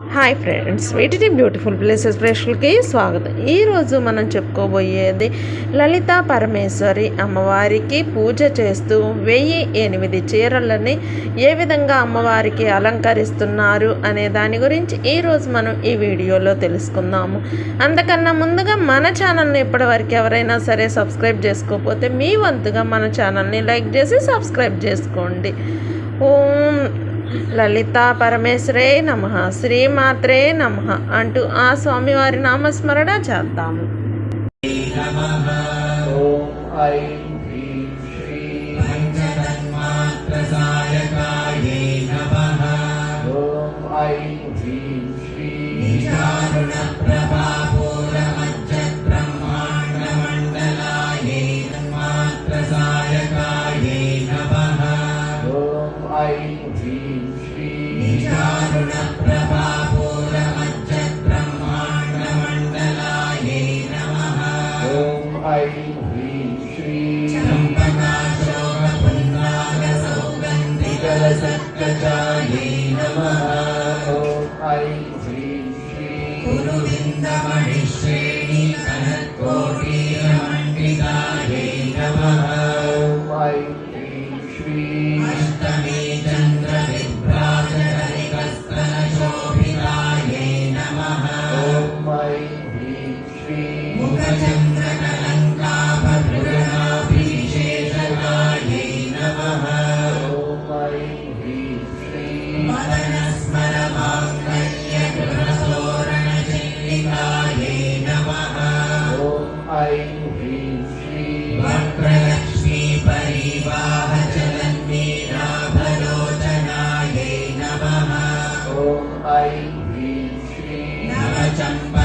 Hi friends వీటిని beautiful places ప్రేక్షకులకి స్వాగతం. ఈరోజు మనం చెప్పుకోబోయేది లలిత పరమేశ్వరి అమ్మవారికి పూజ చేస్తూ వెయ్యి ఎనిమిది చీరలని ఏ విధంగా అమ్మవారికి అలంకరిస్తున్నారు అనే దాని గురించి ఈరోజు మనం ఈ వీడియోలో తెలుసుకుందాము. అంతకన్నా ముందుగా మన ఛానల్ని ఇప్పటివరకు ఎవరైనా సరే సబ్స్క్రైబ్ చేసుకోకపోతే మీ వంతుగా మన ఛానల్ని లైక్ చేసి సబ్స్క్రైబ్ చేసుకోండి. ఓం లలితా పరమేశ్వరే నమ. శ్రీమాత్రే నమ అంటూ ఆ స్వామివారి నామస్మరణ చేద్దాము. ప్రభ ऐं ह्रीं श्रीं प्रभापूरमज्जब्रह्माण्डमण्डलायै नमः ॐ ऐं ह्रीं श्रीं चम्पकाशोकपुण्डारसौगन्धिकलसत्कचायै नमः श्रीं गुरुविन्दमणिश्रेणी ह्रीं श्रीं नमः मदनस्मरवाङ्गल्यगृहतोरणचिन्निकायै नमः ऐं ह्रीं श्री वक्रलक्ष्मी परिवाहचलन्मीनाभलोचनायै नमः ऐं ह्रीं श्री नवचम्प